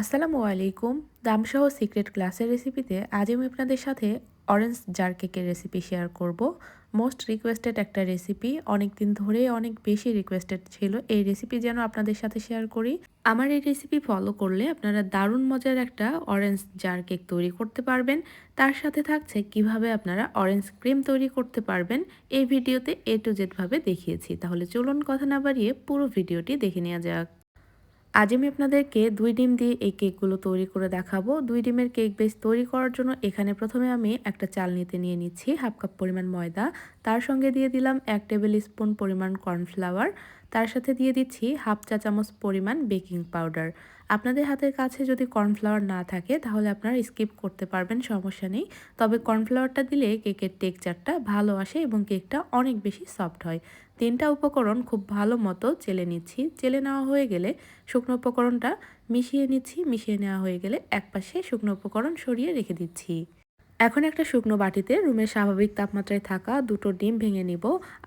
আসসালামু আলাইকুম। দামসহ সিক্রেট ক্লাসের রেসিপিতে আজ আমি আপনাদের সাথে অরেঞ্জ জার কেকের রেসিপি শেয়ার করব। মোস্ট রিকোয়েস্টেড একটা রেসিপি। অনেক দিন ধরে অনেক বেশি রিকোয়েস্টেড ছিল এই রেসিপি যেন আপনাদের সাথে শেয়ার করি। আমার এই রেসিপি ফলো করলে আপনারা দারুণ মজার একটা অরেঞ্জ জার কেক তৈরি করতে পারবেন। তার সাথে থাকছে কীভাবে আপনারা অরেঞ্জ ক্রিম তৈরি করতে পারবেন। এই ভিডিওতে এ টু জেডভাবে দেখিয়েছি। তাহলে চলুন কথা না বাড়িয়ে পুরো ভিডিওটি দেখে নেওয়া যাক। আজ আমি আপনাদেরকে দুই ডিম দিয়ে এই কেকগুলো তৈরি করে দেখাবো। দুই ডিমের কেক বেস তৈরি করার জন্য এখানে প্রথমে আমি একটা চাল নিতে নিয়ে নিচ্ছি হাফ কাপ পরিমাণ ময়দা। তার সঙ্গে দিয়ে দিলাম এক টেবিল স্পুন পরিমাণ কর্নফ্লাওয়ার। তার সাথে দিয়ে দিচ্ছি হাফ চা চামচ পরিমাণ বেকিং পাউডার। আপনাদের হাতের কাছে যদি কর্নফ্লাওয়ার না থাকে, তাহলে আপনারা স্কিপ করতে পারবেন, সমস্যা নেই। তবে কর্নফ্লাওয়ারটা দিলে কেকের টেক্সচারটা ভালো আসে এবং কেকটা অনেক বেশি সফট হয়। তিনটা উপকরণ খুব ভালো মতো চেলে নিচ্ছি। চেলে নেওয়া হয়ে গেলে শুকনো উপকরণটা মিশিয়ে নিচ্ছি, মিশিয়ে নেওয়া হয়ে গেলে এক পাশে শুকনো উপকরণ সরিয়ে রেখে দিচ্ছি। এখন একটা শুকনো বাটিতে রুমের স্বাভাবিক তাপমাত্রায় থাকা দুটো ডিম ভেঙে নিব।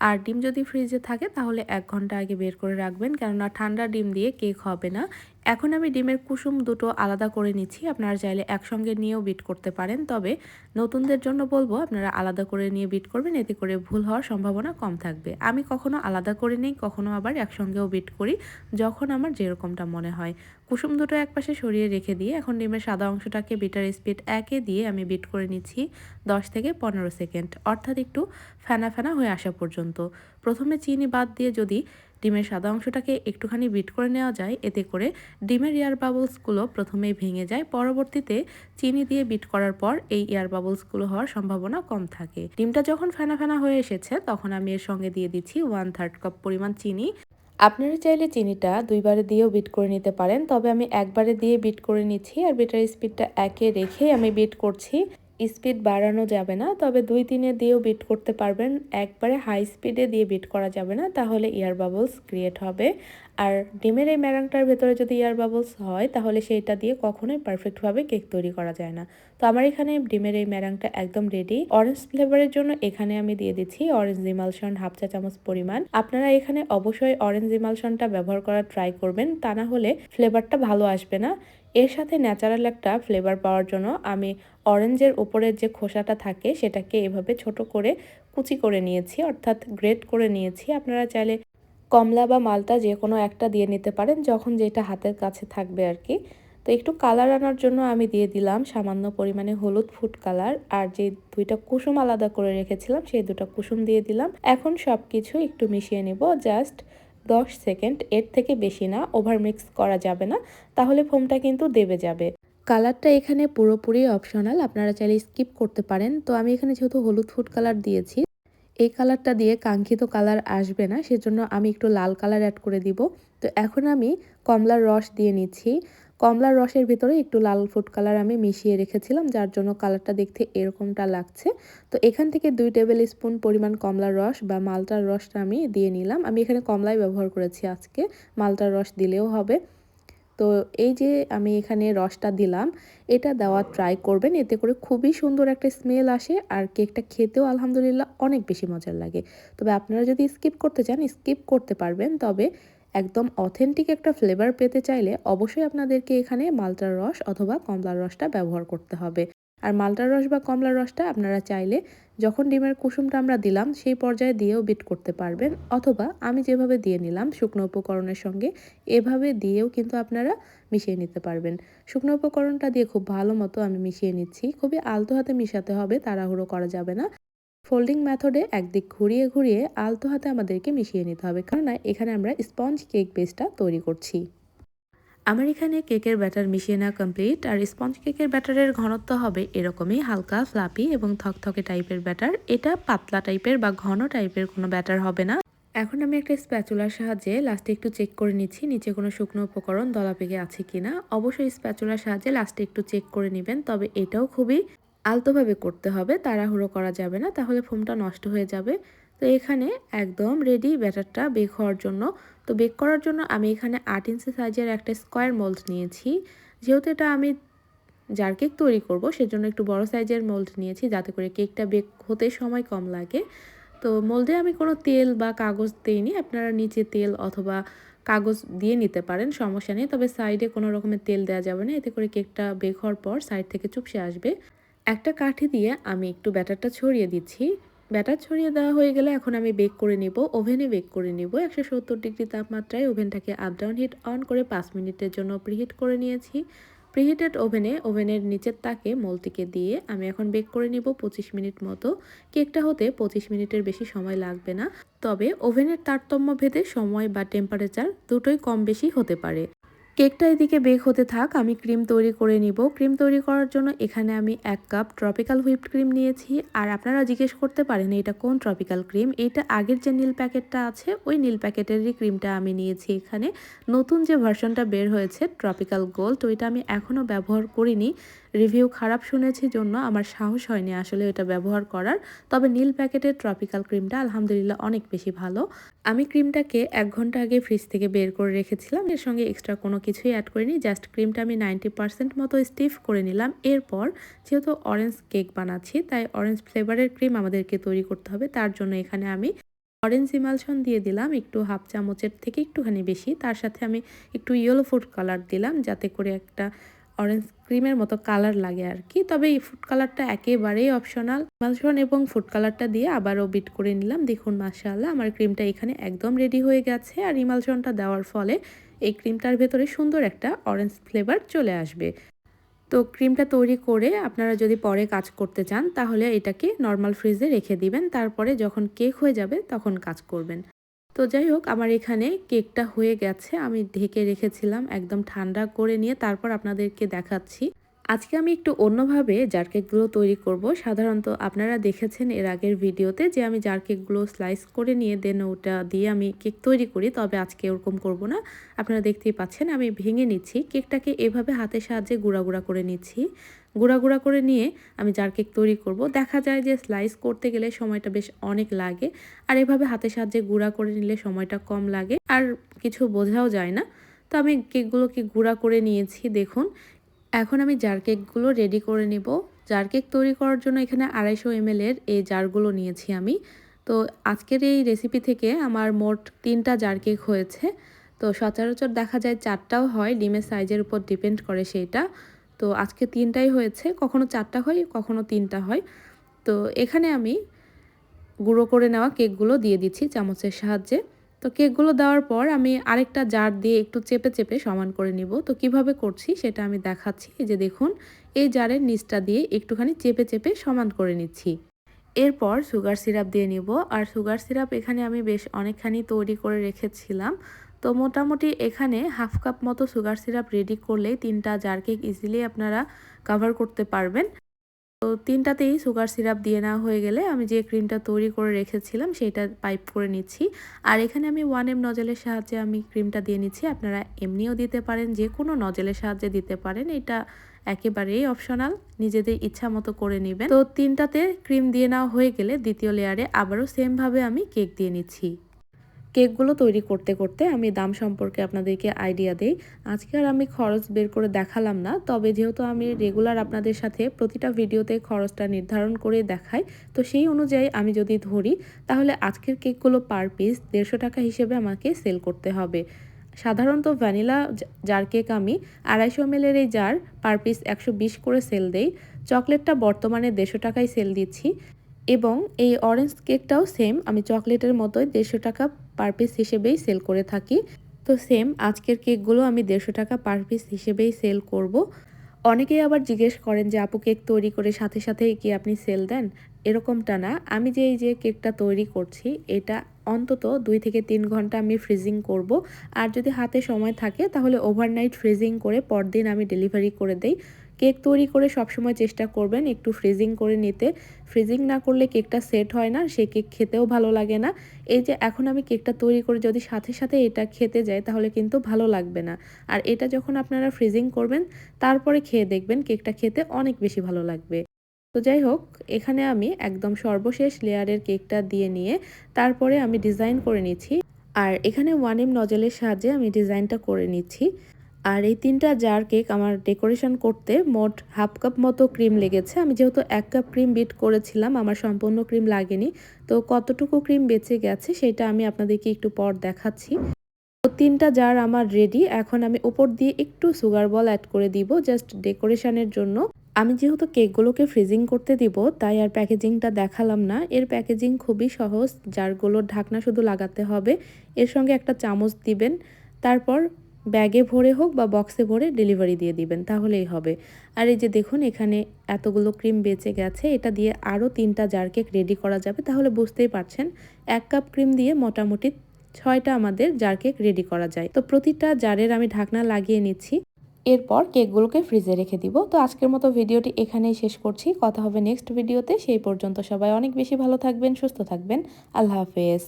আর ডিম যদি ফ্রিজে থাকে তাহলে এক ঘণ্টা আগে বের করে রাখবেন, কেননা ঠান্ডা ডিম দিয়ে কেক হবে না। এখন আমি ডিমের কুসুম দুটো আলাদা করে নিচ্ছি। আপনারা চাইলে একসঙ্গে নিয়েও বিট করতে পারেন। তবে নতুনদের জন্য বলব, আপনারা আলাদা করে নিয়ে বিট করবেন, এতে করে ভুল হওয়ার সম্ভাবনা কম থাকবে। আমি কখনো আলাদা করে নিই, কখনো আবার একসঙ্গেও বিট করি, যখন আমার যেরকমটা মনে হয়। কুসুম দুটো একপাশে সরিয়ে রেখে দিয়ে এখন ডিমের সাদা অংশটাকে বিটার স্পিড একে দিয়ে আমি বিট করে নিচ্ছি দশ থেকে পনেরো সেকেন্ড। অর্থাৎ একটু ফেনা ফেনা হয়ে আসা পর্যন্ত। প্রথমে চিনি বাদ দিয়ে যদি ডিমের সাদা অংশটাকে একটুখানি বিট করে নেওয়া যায়। এতে করে ডিমের এয়ার বাবলসগুলো প্রথমেই ভেঙে যায়। পরবর্তীতে চিনি দিয়ে বিট করার পর এই এয়ার বাবলসগুলো হওয়ার সম্ভাবনা কম থাকে। ডিমটা যখন ফেনা ফেনা হয়ে এসেছে, তখন আমি এর সঙ্গে দিয়ে দিচ্ছি ওয়ান থার্ড কাপ পরিমাণ চিনি। আপনারা চাইলে চিনিটা দুইবারে দিয়েও বিট করে নিতে পারেন, তবে আমি একবারে দিয়ে বিট করে নিচ্ছি আর বিটার স্পিডটা একে রেখে আমি বিট করছি। স্পিড বাড়ানো যাবে না, তবে দুই তিনে দিয়েও বিট করতে পারবেন। একবারে হাই স্পিডে দিয়ে বিট করা যাবে না, তাহলে ইয়ার বাবলস ক্রিয়েট হবে। আর ডিমের এই ম্যারাংটার ভেতরে যদি ইয়ার বাবলস হয়, তাহলে সেইটা দিয়ে কখনোই পারফেক্টভাবে কেক তৈরি করা যায় না। তো আমার এখানে ডিমের এই ম্যারাংটা একদম রেডি অরেঞ্জ ফ্লেভারের জন্য এখানে আমি দিয়ে দিচ্ছি অরেঞ্জ ইমালশন হাফ চা চামচ পরিমাণ। আপনারা এখানে অবশ্যই অরেঞ্জ ইমালশনটা ব্যবহার করার ট্রাই করবেন, তা না হলে ফ্লেভারটা ভালো আসবে না। এর সাথে ন্যাচারাল একটা ফ্লেভার পাওয়ার জন্য আমি অরেঞ্জের উপরের যে খোসাটা থাকে সেটাকে এভাবে ছোট করে কুচি করে নিয়েছি, অর্থাৎ গ্রেট করে নিয়েছি। আপনারা চাইলে কমলা বা মালটা যে কোনো একটা দিয়ে নিতে পারেন যখন যেটা হাতের কাছে থাকবে আর কি। তো একটু কালার আনার জন্য আমি দিয়ে দিলাম সামান্য পরিমাণে হলুদ ফুড কালার আর যে দুইটা কুসুম আলাদা করে রেখেছিলাম সেই দুটো কুসুম দিয়ে দিলাম। এখন সব কিছু একটু মিশিয়ে নেব জাস্ট দশ সেকেন্ড, এর থেকে বেশি না ওভার মিক্স করা যাবে না, তাহলে ফোমটা কিন্তু দেবে যাবে। কালারটা এখানে পুরোপুরি অপশনাল আপনারা চাইলে স্কিপ করতে পারেন। তো আমি এখানে যেহেতু হলুদ ফুড কালার দিয়েছি, এই কালারটা দিয়ে কাঙ্ক্ষিত কালার আসবে না, সেজন্য আমি একটু লাল কালার অ্যাড করে দিব। তো এখন আমি কমলার রস দিয়ে নিচ্ছি। কমলার রসের ভিতরে একটু লাল ফুড কালার আমি মিশিয়ে রেখেছিলাম, যার জন্য কালারটা দেখতে এরকমটা লাগছে। তো এখান থেকে দুই টেবিল স্পুন পরিমাণ কমলার রস বা মালটার রসটা আমি দিয়ে নিলাম। আমি এখানে কমলাই ব্যবহার করেছি আজকে, মালটার রস দিলেও হবে। তো এই যে আমি এখানে রসটা দিলাম, এটা দেওয়া ট্রাই করবেন, এতে করে খুবই সুন্দর একটা স্মেল আসে আর কেকটা খেতেও আলহামদুলিল্লাহ অনেক বেশি মজার লাগে। তবে আপনারা যদি স্কিপ করতে চান স্কিপ করতে পারবেন, তবে একদম অথেন্টিক একটা ফ্লেভার পেতে চাইলে অবশ্যই আপনাদেরকে এখানে মালটার রস অথবা কমলার রসটা ব্যবহার করতে হবে। আর মালটার রস বা কমলার রসটা আপনারা চাইলে যখন ডিমের কুসুমটা আমরা দিলাম, সেই পর্যায়ে দিয়েও বিট করতে পারবেন। অথবা আমি যেভাবে দিয়ে নিলাম শুকনো উপকরণের সঙ্গে, এভাবে দিয়েও কিন্তু আপনারা মিশিয়ে নিতে পারবেন। শুকনো উপকরণটা দিয়ে খুব ভালো মতো আমি মিশিয়ে নিচ্ছি। খুবই আলতো হাতে মিশাতে হবে, তাড়াহুড়ো করা যাবে না। ফোল্ডিং মেথডে একদিক ঘুরিয়ে ঘুরিয়ে আলতো হাতে আমাদেরকে মিশিয়ে নিতে হবে। কারণ এখানে আমরা স্পঞ্জ কেক বেসটা তৈরি করছি। আমার এখানে কেকের ব্যাটার মিশিয়ে নেওয়া কমপ্লিট আর স্পঞ্জ কেকের ব্যাটারের ঘনত্ব হবে এরকমই, হালকা ফ্লাপি এবং থকথকে টাইপের ব্যাটার এটা পাতলা টাইপের বা ঘন টাইপের কোনো ব্যাটার হবে না। এখন আমি একটা স্প্যাচুলার সাহায্যে লাস্টে একটু চেক করে নিচ্ছি, নিচে কোনো শুকনো উপকরণ দলা পেকে আছে কিনা। অবশ্যই স্প্যাচুলার সাহায্যে লাস্টে একটু চেক করে নেবেন, তবে এটাও খুবই আলতোভাবে করতে হবে, তাড়াহুড়ো করা যাবে না, তাহলে ফোমটা নষ্ট হয়ে যাবে। তো এখানে একদম রেডি ব্যাটারটা বেক হওয়ার জন্য। তো বেক করার জন্য আমি এখানে আট ইঞ্চি সাইজের একটা স্কোয়ার মোল্ড নিয়েছি। যেহেতু এটা আমি যার কেক তৈরি করব, সেজন্য একটু বড় সাইজের মোল্ড নিয়েছি, যাতে করে কেকটা বেক হতে সময় কম লাগে। তো মোল্ডে আমি কোনো তেল বা কাগজ দিইনি, আপনারা নিচে তেল অথবা কাগজ দিয়ে নিতে পারেন, সমস্যা নেই। তবে সাইডে কোনো রকমের তেল দেওয়া যাবে না, এতে করে কেকটা বেক হওয়ার পর সাইড থেকে চুপসে আসবে। একটা কাঠি দিয়ে আমি একটু ব্যাটারটা ছড়িয়ে দিচ্ছি। ব্যাটার ছড়িয়ে দেওয়া হয়ে গেলে এখন আমি বেক করে নিব, ওভেনে বেক করে নিব। একশো সত্তর ডিগ্রি তাপমাত্রায় ওভেনটাকে আপ ডাউন হিট অন করে পাঁচ মিনিটের জন্য প্রিহিট করে নিয়েছি। প্রিহিটেড ওভেনে ওভেনের নিচের তাকে মলটিকে দিয়ে আমি এখন বেক করে নিব পঁচিশ মিনিট মতো। কেকটা হতে পঁচিশ মিনিটের বেশি সময় লাগবে না। তবে ওভেনের তারতম্য ভেদে সময় বা টেম্পারেচার দুটোই কম বেশি হতে পারে। কেকটা এদিকে বেক হতে থাক, আমি ক্রিম তৈরি করে নিব। ক্রিম তৈরি করার জন্য এখানে আমি এক কাপ ট্রপিক্যাল হুইপড ক্রিম নিয়েছি। আর আপনারা জিজ্ঞেস করতে পারেন, এটা কোন ট্রপিক্যাল ক্রিম? এটা আগের যে নীল প্যাকেটটা আছে, ওই নীল প্যাকেটেরই ক্রিমটা আমি নিয়েছি এখানে। নতুন যে ভার্সনটা বের হয়েছে, ট্রপিক্যাল গোল্ড, ওইটা আমি এখনও ব্যবহার করিনি। রিভিউ খারাপ শুনেছি জন্য আমার সাহস হয়নি আসলে এটা ব্যবহার করার। তবে নীল প্যাকেটের ট্রপিক্যাল ক্রিমটা আলহামদুলিল্লাহ অনেক বেশি ভালো। আমি ক্রিমটাকে এক ঘণ্টা আগে ফ্রিজ থেকে বের করে রেখেছিলাম। এর সঙ্গে এক্সট্রা কোনো কিছুই অ্যাড করিনি। জাস্ট ক্রিমটা আমি নাইনটি পার্সেন্ট মতো স্টিফ করে নিলাম। এরপর যেহেতু অরেঞ্জ কেক বানাচ্ছি, তাই অরেঞ্জ ফ্লেভারের ক্রিম আমাদেরকে তৈরি করতে হবে। তার জন্য এখানে আমি অরেঞ্জ ইমালশন দিয়ে দিলাম। একটু হাফ চামচের থেকে একটুখানি বেশি। তার সাথে আমি একটু ইয়েলো ফুড কালার দিলাম, যাতে করে একটা অরেঞ্জ ক্রিমের মতো কালার লাগে আর কি তবে এই ফুড কালারটা একেবারেই অপশনাল ইমালশন এবং ফুড কালারটা দিয়ে আবারও বিট করে নিলাম। দেখুন মাসাল্লাহ আমার ক্রিমটা এখানে একদম রেডি হয়ে গেছে। আর ইমালশনটা দেওয়ার ফলে এই ক্রিমটার ভেতরে সুন্দর একটা অরেঞ্জ ফ্লেভার চলে আসবে। তো ক্রিমটা তৈরি করে আপনারা যদি পরে কাজ করতে চান, তাহলে এটাকে নর্মাল ফ্রিজে রেখে দিবেন। তারপরে যখন কেক হয়ে যাবে, তখন কাজ করবেন। তো যাই হোক, আমার এখানে কেকটা হয়ে গেছে। আমি ঢেকে রেখেছিলাম, একদম ঠান্ডা করে নিয়ে তারপর আপনাদেরকে দেখাচ্ছি। আজকে আমি একটু অন্যভাবে জার কেকগুলো তৈরি করব। সাধারণত আপনারা দেখেছেন এর আগের ভিডিওতে যে আমি জার কেকগুলো স্লাইস করে নিয়ে দেন ওটা দিয়ে আমি কেক তৈরি করি, তবে আজকে ওরকম করব না। আপনারা দেখতেই পাচ্ছেন, আমি ভেঙে নিচ্ছি। কেকটাকে এভাবে হাতের সাহায্যে গুঁড়া গুঁড়া করে নিচ্ছি। গুঁড়া গুঁড়া করে নিয়ে আমি জার কেক তৈরি করব। দেখা যায় যে স্লাইস করতে গেলে সময়টা বেশ অনেক লাগে। আর এভাবে হাতের সাহায্যে গুঁড়া করে নিলে সময়টা কম লাগে। আর কিছু বোঝাও যায় না। তো আমি কেকগুলোকে গুঁড়া করে নিয়েছি, দেখুন। এখন আমি জার কেকগুলো রেডি করে নিব। জার কেক তৈরি করার জন্য এখানে আড়াইশো এর এই জারগুলো নিয়েছি আমি। তো আজকের এই রেসিপি থেকে আমার মোট তিনটা জার কেক হয়েছে। তো সচরাচর দেখা যায় চারটাও হয়, ডিমের সাইজের উপর ডিপেন্ড করে সেইটা। তো আজকে তিনটাই হয়েছে, কখনো চারটা হয়, কখনো তিনটা হয়। তো এখানে আমি গুঁড়ো করে নেওয়া কেকগুলো দিয়ে দিচ্ছি চামচের সাহায্যে। তো কেকগুলো দেওয়ার পর আমি আরেকটা জার দিয়ে একটু চেপে চেপে সমান করে নিব। তো কীভাবে করছি সেটা আমি দেখাচ্ছি। যে দেখুন, এই জারের নিচটা দিয়ে একটুখানি চেপে চেপে সমান করে নিচ্ছি। এরপর সুগার সিরাপ দিয়ে নিব। আর সুগার সিরাপ এখানে আমি বেশ অনেকখানি তৈরি করে রেখেছিলাম। তো মোটামুটি এখানে হাফ কাপ মতো সুগার সিরাপ রেডি করলেই তিনটা জার কেক ইজিলি আপনারা কাভার করতে পারবেন। তো তিনটাতেই সুগার সিরাপ দিয়ে নেওয়া হয়ে গেলে আমি যে ক্রিমটা তৈরি করে রেখেছিলাম সেটা পাইপ করে নিচ্ছি। আর এখানে আমি ওয়ান এম নজেলের সাহায্যে আমি ক্রিমটা দিয়ে নিচ্ছি। আপনারা এমনিও দিতে পারেন, যে কোনো নজেলের সাহায্যে দিতে পারেন। এটা একেবারেই অপশনাল নিজেদের ইচ্ছা মতো করে নেবেন। তো তিনটাতে ক্রিম দিয়ে নেওয়া হয়ে গেলে দ্বিতীয় লেয়ারে আবারও সেমভাবে আমি কেক দিয়ে নিচ্ছি। কেকগুলো তৈরি করতে করতে আমি দাম সম্পর্কে আপনাদেরকে আইডিয়া দেই। আজকে আর আমি খরচ বের করে দেখালাম না, তবে যেহেতু আমি রেগুলার আপনাদের সাথে প্রতিটা ভিডিওতে খরচটা নির্ধারণ করে দেখাই, তো সেই অনুযায়ী আমি যদি ধরি, তাহলে আজকের কেকগুলো পার পিস দেড়শো টাকা হিসেবে আমাকে সেল করতে হবে। সাধারণত ভ্যানিলা জার কেক আমি আড়াইশো এর এই জার পার পিস একশো বিশ করে সেল দেই। চকলেটটা বর্তমানে দেড়শো টাকায় সেল দিচ্ছি এবং এই অরেঞ্জ কেকটাও সেম আমি চকলেটের মতোই দেড়শো টাকা পার পিস হিসেবেই সেল করে থাকি। তো সেম আজকের কেকগুলো আমি দেড়শো টাকা পার পিস হিসেবেই সেল করব। অনেকেই আবার জিজ্ঞেস করেন যে, আপু কেক তৈরি করে সাথে সাথে কি আপনি সেল দেন? এরকমটা না। আমি যে এই যে কেকটা তৈরি করছি, এটা অন্তত দুই থেকে তিন ঘণ্টা আমি ফ্রিজিং করব। আর যদি হাতে সময় থাকে, তাহলে ওভারনাইট ফ্রিজিং করে পরদিন আমি ডেলিভারি করে দেই। কেক তৈরি করে সবসময় চেষ্টা করবেন একটু ফ্রিজিং করে নিতে। ফ্রিজিং না করলে কেকটা সেট হয় না, সে কেক খেতেও ভালো লাগে না। এই যে এখন আমি কেকটা তৈরি করে যদি সাথে সাথে এটা খেতে যাই, তাহলে কিন্তু ভালো লাগবে না। আর এটা যখন আপনারা ফ্রিজিং করবেন, তারপরে খেয়ে দেখবেন কেকটা খেতে অনেক বেশি ভালো লাগবে। তো যাই হোক, এখানে আমি একদম সর্বশেষ লেয়ারের কেকটা দিয়ে নিয়ে, তারপরে আমি ডিজাইন করে নিচ্ছি। আর এখানে ওয়ান এম নজলের সাহায্যে আমি ডিজাইনটা করে নিচ্ছি। আর এই তিনটা জার কেক আমার ডেকোরেশন করতে মোট হাফ কাপ মতো ক্রিম লেগেছে। আমি যেহেতু এক কাপ ক্রিম বিট করেছিলাম, আমার সম্পূর্ণ ক্রিম লাগেনি। তো কতটুকু ক্রিম বেঁচে গেছে সেটা আমি আপনাদেরকে একটু পর দেখাচ্ছি। তো তিনটা জার আমার রেডি এখন আমি উপর দিয়ে একটু সুগার বল অ্যাড করে দিব জাস্ট ডেকোরেশনের জন্য। আমি যেহেতু কেকগুলোকে ফ্রিজিং করতে দিব, তাই আর প্যাকেজিংটা দেখালাম না। এর প্যাকেজিং খুবই সহজ। জারগুলোর ঢাকনা শুধু লাগাতে হবে। এর সঙ্গে একটা চামচ দিবেন। তারপর ব্যাগে ভরে হোক বা বক্সে ভরে ডেলিভারি দিয়ে দিবেন, তাহলেই হবে। আর এই যে দেখুন, এখানে এতগুলো ক্রিম বেঁচে গেছে, এটা দিয়ে আরও তিনটা জার কেক রেডি করা যাবে, তাহলে বুঝতেই পারছেন, এক কাপ ক্রিম দিয়ে মোটামুটি ছয়টা আমাদের জার কেক রেডি করা যায়। তো প্রতিটা জারের আমি ঢাকনা লাগিয়ে নিচ্ছি, এরপর কেকগুলোকে ফ্রিজে রেখে দিব। তো আজকের মতো ভিডিওটি এখানেই শেষ করছি, কথা হবে নেক্সট ভিডিওতে সেই পর্যন্ত সবাই অনেক বেশি ভালো থাকবেন, সুস্থ থাকবেন, আল্লাহ হাফেজ।